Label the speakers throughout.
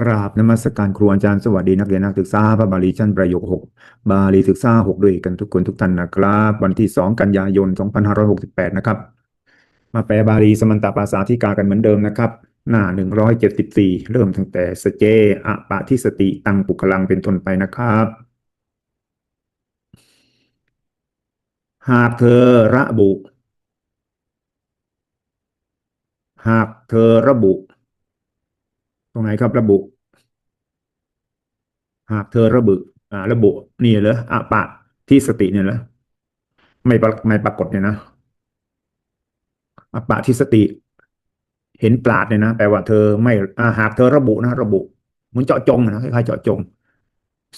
Speaker 1: กราบนมัสการครูอาจารย์สวัสดีนักเรียนนักศึกษาพระบาลีชั้นประโยคหกบาลีศึกษาหกด้วยกันทุกคนทุกท่านนะครับ วันที่สองกันยายนสองพันห้าร้อยหกสิบแปดนะครับ มาแปลบาลีสมันตภาษาธิกากันเหมือนเดิมนะครับ หน้าหนึ่งร้อยเจ็ดสิบสี่เริ่มตั้งแต่สเจอะปะทิสติตังปุคลังเป็นต้นไปนะครับ หากเธอระบุ หากเธอระบุตรงไหนครับระบุ หากเธอระบุระบุนี่เหรออะปะที่สติเนี่ยเหรอไม่ไม่ปรากฏเนี่ยนะอะปะที่สติ เห็นปราดเนี่ยนะแปลว่าเธอไม่อหากเธอระบุนะระบุเหมือนเจาะจงนะคล้ายๆเจาะจง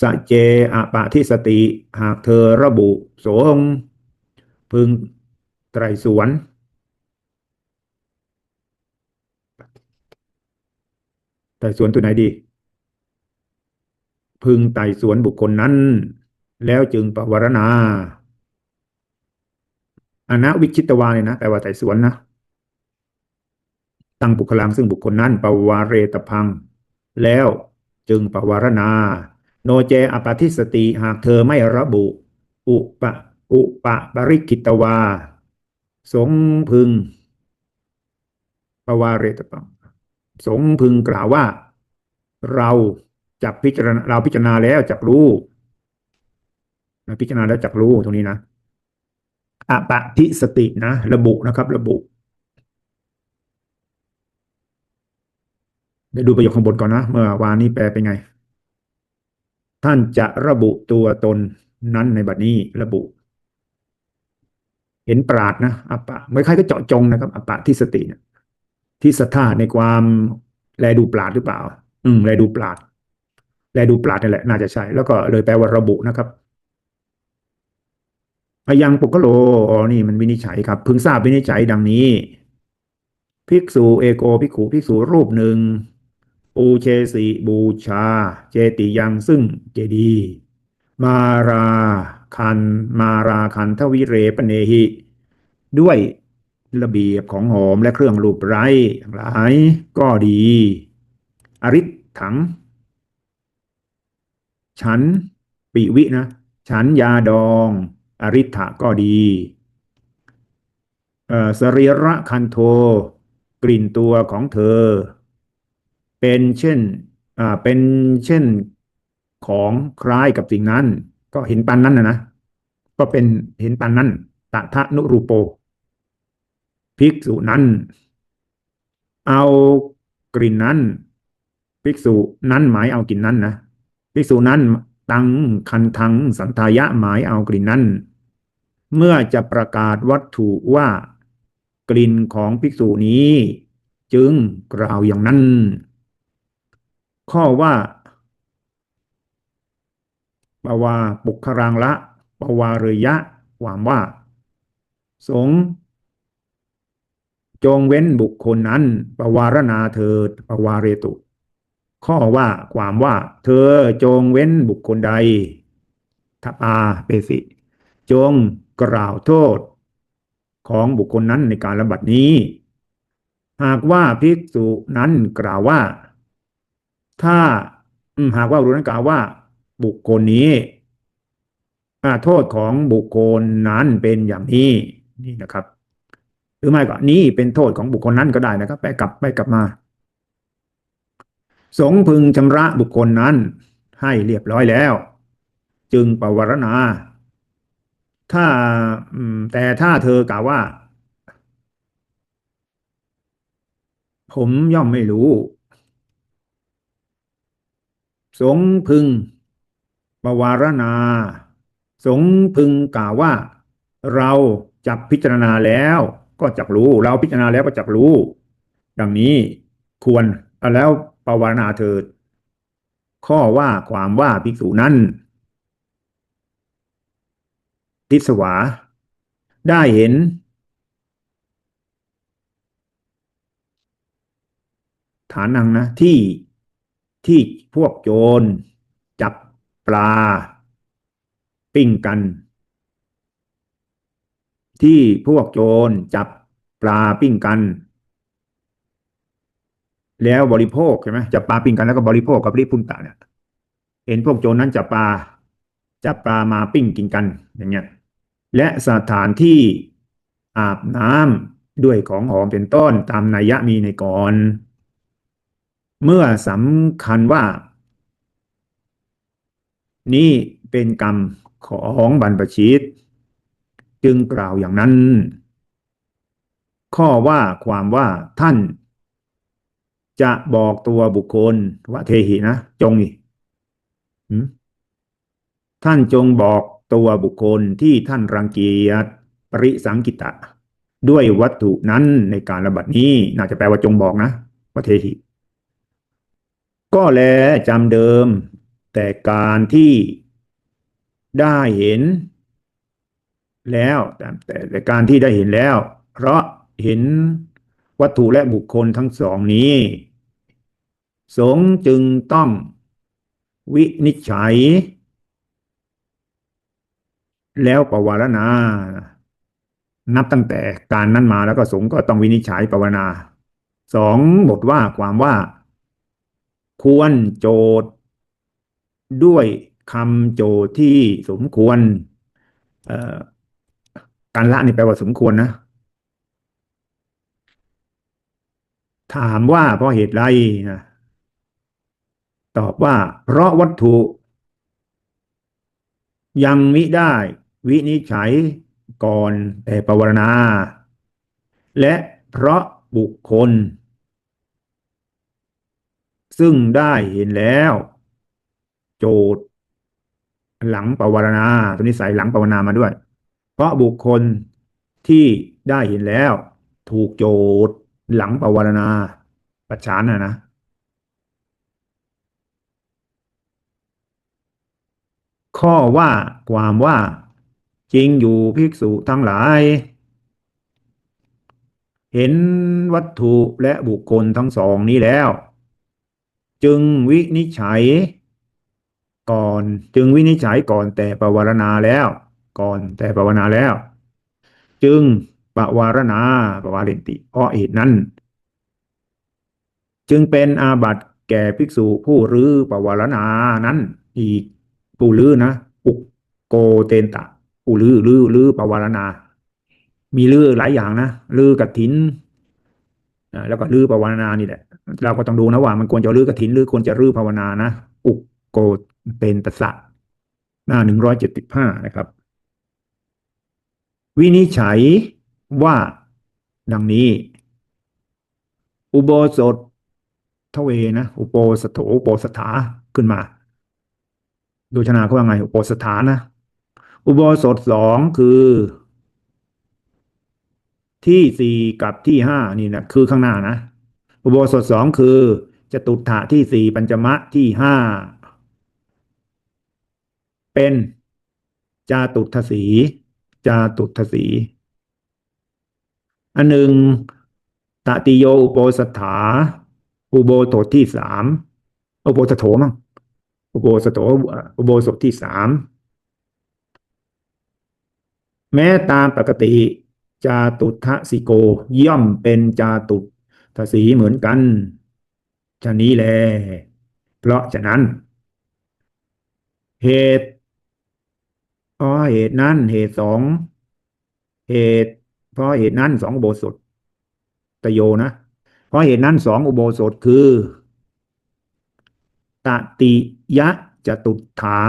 Speaker 1: สเจอะปะที่สติ หากเธอระบุ โสงพึงไตรสวนไต่สวนตัวไหนดี พึงไต่สวนบุคคลนั้น แล้วจึงปวารณาอนะวิชิตวาเนี่ยนะแปลว่าไต่สวนนะตั้งบุคลังซึ่งบุคคลนั้นปวารเรตพัง แล้วจึงปวารณา โนเจอปาทิสติหากเธอไม่ระบุ อุปะอุปะปริกิตวา สงพึงปวารเรตพัง สงพึงกล่าวว่า เรา จับพิจารณาเราพิจารณาแล้วจักรู้นะพิจารณาแล้วจักรู้ตรงนี้นะอปะทิสตินะ ระบุนะครับ ระบุเดี๋ยวดูประโยคข้างบนก่อนนะ เมื่อวานนี้แปลเป็นไง ท่านจะระบุตัวตนนั้นในบัดนี้ระบุ เห็นปราดนะอปะไม่ใครก็เจาะจงนะครับอปะทิสติเนี่ยที่ศรัทธาในความแลดูปราดหรือเปล่า อืมแลดูปราด แลดูปราดนี่แหละน่าจะใช่แล้วก็เลยแปลว่าระบุนะครับอายังปุกโลอ๋อนี่มันวินิจฉัยครับ พึงทราบวินิจฉัยดังนี้ ภิกษุเอโกภิกขุภิกษุรูปหนึ่งปูเชสีบูชา เจติยังซึ่งเจดี มาราคันมาราคันทวิเรปเนหิ ด้วยระเบียบของหอมและเครื่องรูปไร้ทั้งหลายก็ดี อริถัง ฉันปิวินะ ฉันยาดอง อริถะก็ดีเอ่อสรีระคันโท กลิ่นตัวของเธอ เป็นเช่นอ่าเป็นเช่นของคล้ายกับสิ่งนั้น ก็เห็นปันนั้นนะนะ ก็เป็นเห็นปันนั้นตทะนุรูปโป ภิกษุนั้น เอากลิ่นนั้น ภิกษุนั้นหมายเอากลิ่นนั้นนะ ภิกษุนั้นตังคันทังสันทายะหมายเอากลิ่นนั้น เมื่อจะประกาศวัตถุว่ากลิ่นของภิกษุนี้ จึงกล่าวอย่างนั้น ข้อว่าปวาปุครังละปวาเรยะความว่า สงจงเว้นบุคคลนั้นปวารณาเถิดปวาเรตุ ข้อว่าความว่า เธอจงเว้นบุคคลใดทัปาเปสิ จงกล่าวโทษ ของบุคคลนั้นในการระบัดนี้ หากว่าภิกษุนั้นกล่าวว่า ถ้าหากว่ารุษนั้นกล่าวว่า บุคคลนี้โทษของบุคคลนั้นเป็นอย่างนี้นี่นะครับ หรือไม่ก็นี้เป็นโทษของบุคคลนั้นก็ได้นะครับ ไปกลับไปกลับมา สงพึงชำระบุคคลนั้น ให้เรียบร้อยแล้ว จึงปวารณา ถ้าแต่ถ้าเธอกล่าวว่า ผมย่อมไม่รู้ สงพึงปวารณา สงพึงกล่าวว่า เราจับพิจารณาแล้วก็จักรู้ เราพิจารณาแล้วก็จักรู้ ดังนี้ควรเอาแล้ว ปวารณาเถิด ข้อว่าความว่าภิกษุนั้นทิสวา ได้เห็น ฐานังนะ ที่ที่พวกโจร จับปลา ปิ้งกัน ที่พวกโจรจับปลาปิ้งกัน แล้วบริโภคใช่ไหมจับปลาปิ้งกันแล้วก็บริโภคกับริพุนตะเนี่ยเห็นพวกโจรนั้นจับปลาจับปลามาปิ้งกินกันอย่างเงี้ยและสถานที่อาบน้ำด้วยของหอมเป็นต้นตามนัยยะมีในก่อน เมื่อสำคัญว่า นี่เป็นกรรมของบรรพชิต จึงกล่าวอย่างนั้น ข้อว่าความว่าท่าน จะบอกตัวบุคคลว่าเทหินะ จงท่านจงบอกตัวบุคคลที่ท่านรังเกียจปริสังกิตะ ด้วยวัตถุนั้นในการระบัดนี้ น่าจะแปลว่าจงบอกนะว่าเทหิ ก็แลจำเดิม แต่การที่ได้เห็น แล้วแตแต่แต่การที่ได้เห็นแล้ว เพราะเห็นวัตถุและบุคคลทั้งสองนี้ สงจึงต้อง วินิจฉัย แล้วปวารณา นับตั้งแต่การนั้นมาแล้วก็สงก็ต้องวินิจฉัยปวารณาสองบทว่าความว่า ควรโจทย์ ด้วยคำโจทย์ที่สมควรการละนี่แปลว่าสมควรนะ ถามว่าเพราะเหตุไรนะ ตอบว่า เพราะวัตถุ ยังมิได้ วินิจฉัยก่อนแต่ปวารณาและเพราะบุคคล ซึ่งได้เห็นแล้ว โจทย์ หลังปวารณาตัวนี้ใส่หลังปวารณามาด้วย เพราะบุคคลที่ได้เห็นแล้ว ถูกโจทย์หลังปวารณาประชานนะนะ ข้อว่าความว่า จริงอยู่ภิกษุทั้งหลาย เห็นวัตถุและบุคคลทั้งสองนี้แล้ว จึงวินิจฉัย ก่อนจึงวินิจฉัยก่อนแต่ปวารณาแล้ว ก่อนแต่ปวารณาแล้ว จึงปวารณาปวารินติเพราะเหตุนั้น จึงเป็นอาบัติแก่ภิกษุผู้รื้อปวารณานั้นอีก ผู้รื้อนะอุกโกเตนตะผู้รื้อรื้อรื้อปวารณา มีรื้อหลายอย่างนะรื้อกฐินแล้วก็รื้อปวารณานี่แหละ เราก็ต้องดูนะว่ามันควรจะรื้อกฐินหรือควรจะรื้อภาวนานะอุกโกเตนตสะหน้าหนึ่งร้อยเจ็ดสิบห้านะครับ วินิจฉัยว่าดังนี้ อุโบสถทเวนะ อุโปสถโอุโปสถาขึ้นมา ดูชนาเขาว่าไง อุโปสถานะ อุโบสถสองคือ ที่สี่กับที่ห้านี่นะคือข้างหน้านะ อุโบสถสองคือจตุถะที่สี่ปัญจมะที่ห้าเป็นจาตุทสีจาตุทสีอันหนึ่งตติโยอุโปสถา อุโบสถที่สามอุโบสถโถมั้ง อุโบสถอุโบสถที่สามแม้ตามปกติ จาตุทะสิโก ย่อมเป็นจาตุทสีเหมือนกันชะนี้แล เพราะฉะนั้น เหตุเพราะเหตุนั้นเหตุสองเหตุเพราะเหตุนั้นสองอุโบสถตโยนะ เพราะเหตุนั้นสองอุโบสถคือ ตติยะจตุถา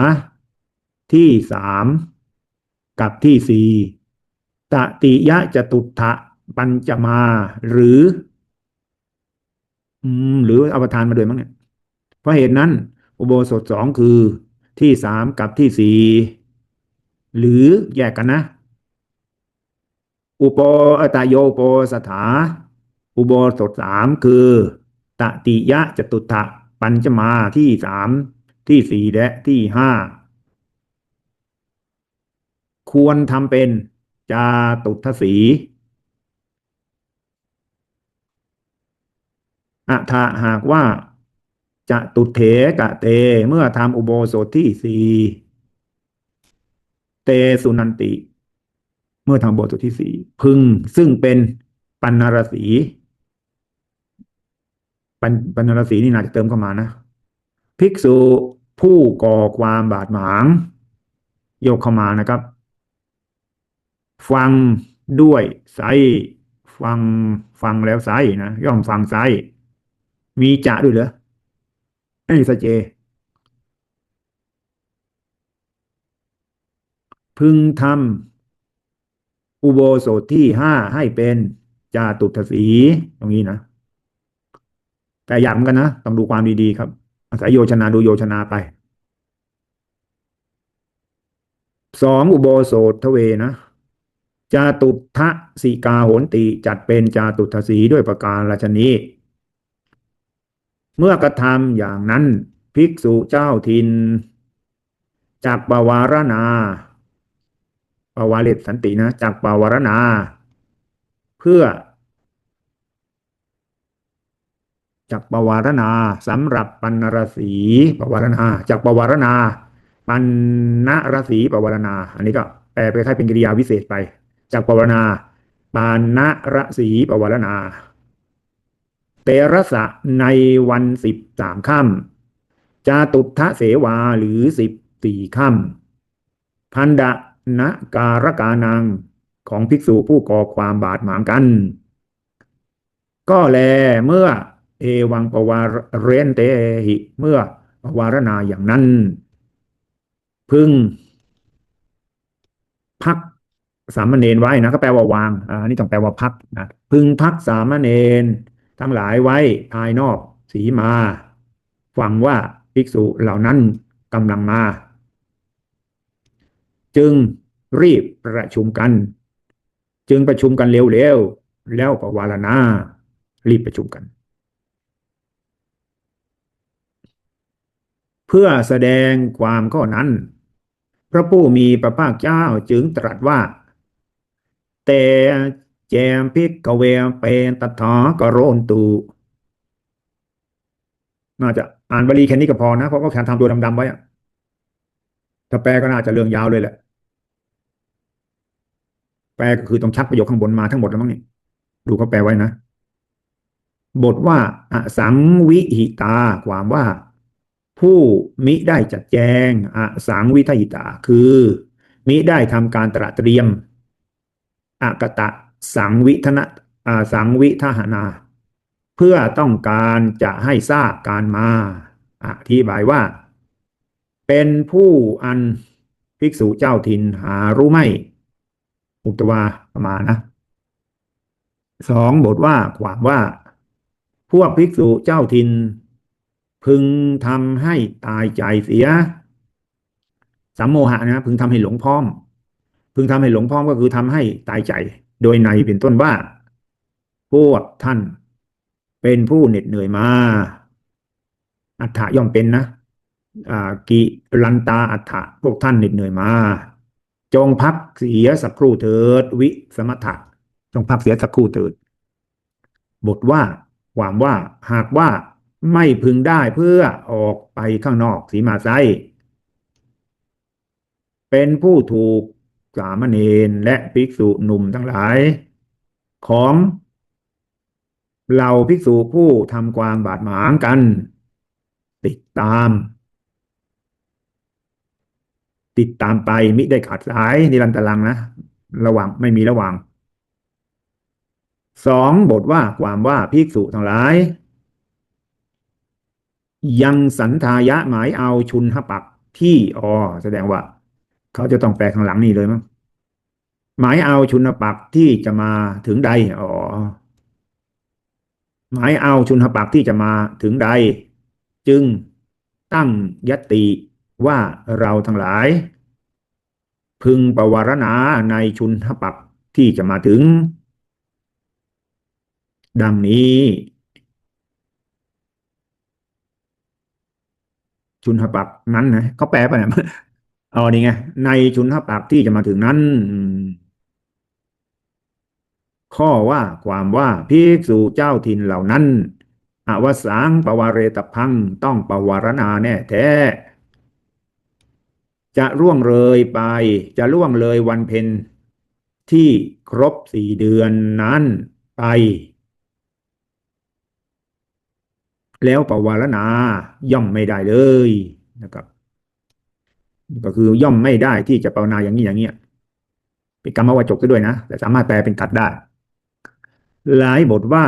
Speaker 1: ที่สามกับที่สี่ตติยะจตุถะปัญจมาหรือ อืม หรือเอาประทานมาด้วยมั้งเนี่ยเพราะเหตุนั้น อุโบสถสองคือที่สามกับที่สี่หรือแยกกันนะ อุปอตโยโปสถา อุโบสถสามคือ ตติยะจตุถะ ปัญจมาที่สามที่สี่และที่ห้าควรทำเป็นจาตุทสีอัฐะหากว่าจะตุเถกะเต เมื่อทำอุโบสถที่สี่เตสุนันติ เมื่อทำอุโบสถที่สี่พึงซึ่งเป็นปันนรสี ปัญปัญญสีนี่น่าจะเติมเข้ามานะ ภิกษุผู้ก่อความบาดหมาง โยกเข้ามานะครับ ฟังด้วยไซฟังฟังแล้วไซนะย่อมฟังไซมีจะด้วยเหรอไอ้สเจ พึงทำอุโบสถที่ห้าให้เป็นจาตุทสีตรงนี้นะ แต่อยากเหมือนกันนะต้องดูความดีๆครับ อาศัยโยชนาดูโยชนาไปสองอุโบสถเวนะจาตุทะสีกาโหนติจัดเป็นจาตุทสีด้วยประการราชนี้เมื่อกระทำอย่างนั้นภิกษุเจ้าทินจากปวารณาปวาริตสันตินะจากปวารณา เพื่อ จากปวารณาสำหรับปันนรสีปวารณาจากปวารณา ปันนรสีปวารณา อันนี้ก็แปลไปคล้ายเป็นกริยาวิเศษไปจากปวารณาปานนรสีปวารณา เตระสะในวันสิบสามค่ำจาตุทะเสวาหรือสิบสี่ค่ำพันดะนะการกานังของภิกษุผู้ก่อความบาดหมางกัน ก็แลเมื่อ เอวังปวารเรนเตหิเมื่อปวารณาอย่างนั้น พึง พักสามเณรไว้นะก็แปลว่าวางอ่านี่ต้องแปลว่าพักนะพึงพักสามเณรทั้งหลายไว้ภายนอกสีมาฟังว่าภิกษุเหล่านั้นกำลังมา จึงรีบประชุมกัน จึงประชุมกันเร็วๆแล้วปวารณารีบประชุมกัน เพื่อแสดงความข้อนั้น พระผู้มีพระภาคเจ้าจึงตรัสว่า แต่แจมพิกเวเปนตถากโรนตูน่าจะอ่านบาลีแค่นี้ก็พอนะ เพราะก็แค่ทำตัวดำๆไว้อะถ้าแปลก็น่าจะเรื่องยาวเลยแหละ แปลก็คือต้องชักประโยคข้างบนมาทั้งหมดแล้วมั้งนี่ดูเขาแปลไว้นะ บทว่าอสังวิหิตา ความว่า ผู้มิได้จัดแจงอสังวิทหิตา คือ มิได้ทำการตระเตรียมอากตะสังวิทนะอาสังวิทหนา เพื่อต้องการจะให้ทราบการมาอธิบายว่า เป็นผู้อันภิกษุเจ้าถิ่นหารู้ไม่ อุตวาประมาณนะสองบทว่าความว่า พวกภิกษุเจ้าถิ่น พึงทำให้ตายใจเสียสัมโมหะนะพึงทำให้หลงพร้อม พึงทำให้หลงพร้อมก็คือทำให้ตายใจ โดยในเป็นต้นว่า พวกท่าน เป็นผู้เหน็ดเหนื่อยมา อัฏฐย่อมเป็นนะกิลันตาอัฏฐะพวกท่านเหน็ดเหนื่อยมา จงพักเสียสักครู่เถิด วิสมถะจงพักเสียสักครู่เถิด บทว่าความว่าหากว่า ไม่พึงได้เพื่อออกไปข้างนอกสีมาไซเป็นผู้ถูกสามเณรและภิกษุหนุ่มทั้งหลาย ของเหล่าภิกษุผู้ทำความบาดหมางกัน ติดตาม ติดตามไปมิได้ขาดสายนิรันตรังนะ ระหว่างไม่มีระหว่างสองบทว่าความว่าภิกษุทั้งหลาย ยังสันทายะหมายเอาชุนหปักที่อ๋อแสดงว่า เขาจะต้องแปลข้างหลังนี่เลยมั้งหมายเอาชุนปักที่จะมาถึงใดอ๋อหมายเอาชุนหปักที่จะมาถึงใด จึงตั้งยติว่าเราทั้งหลาย พึงประวารณาในชุนหปักที่จะมาถึง ดังนี้ ชุนหปักนั้นนะเขาแปลไปเนี่ยเอานี่ไงในชุนหปักที่จะมาถึงนั้น ข้อว่าความว่าภิกษุเจ้าถิ่นเหล่านั้นอวสังปวารเรตพังต้องปวารณาแน่แท้จะล่วงเลยไป จะล่วงเลยวันเพ็ญที่ครบสี่เดือนนั้นไป แล้วปวารณาย่อมไม่ได้เลยนะครับ ก็คือย่อมไม่ได้ที่จะภาวนาอย่างนี้อย่างเงี้ยเป็นกรรมวจกซะด้วยนะ แต่สามารถแปลเป็นกัดได้ หลายบทว่า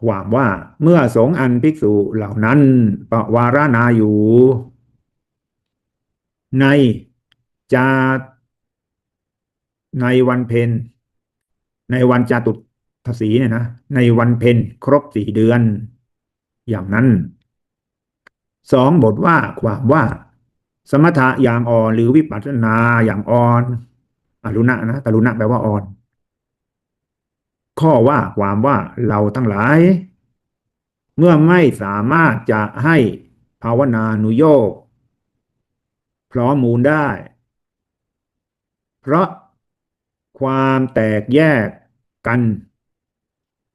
Speaker 1: ความว่าเมื่อสงอันภิกษุเหล่านั้นปวารณาอยู่ ในจาในวันเพ็ญในวันจาตุทศีเนี่ยนะในวันเพ็ญครบสี่เดือน อย่างนั้นสองบทว่าความว่า สมถะอย่างอ่อนหรือวิปัสสนาอย่างอ่อนอรุณะนะตรุณะแปลว่าอ่อน ข้อว่าความว่าเราทั้งหลาย เมื่อไม่สามารถจะให้ภาวนานุโยกพร้อมมูลได้ เพราะความแตกแยกกัน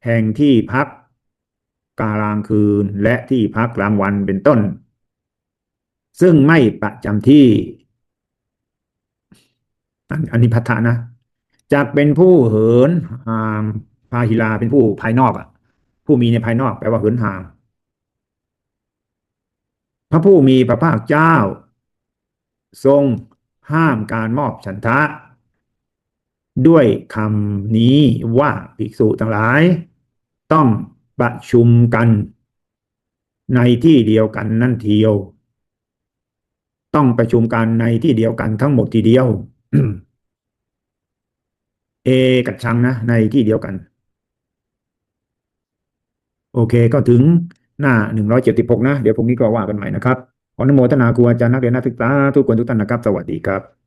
Speaker 1: แห่งที่พัก กลางคืนและที่พักกลางวันเป็นต้น ซึ่งไม่ประจำที่ อันนี้พัทธะนะจะเป็นผู้เหินห่างพาหิลาเป็นผู้ภายนอกอะ ผู้มีในภายนอกแปลว่าเหินห่าง พระผู้มีพระภาคเจ้า ทรงห้ามการมอบฉันทะ ด้วยคำนี้ว่าภิกษุทั้งหลาย ต้อง ประชุมกันในที่เดียวกันนั่นเทียว ต้องประชุมกันในที่เดียวกันทั้งหมดทีเดียว เอกัดชังนะ ในที่เดียวกัน โอเคก็ถึงหน้าหนึ่งร้อยเจ็ดสิบหกนะ เดี๋ยวพรุ่งนี้ก็ว่ากันใหม่นะครับ ขออนุโมทนาครูอาจารย์นักเรียนนักศึกษาทุกคนทุกท่านนะครับ สวัสดีครับ